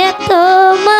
এত মায়া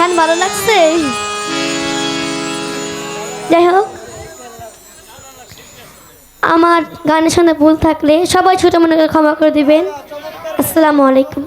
গান ভালো লাগছে? যাই হোক, আমার গানের সঙ্গে ভুল থাকলে সবাই ছোটো মনে করে ক্ষমা করে দিবেন। আসসালামু আলাইকুম।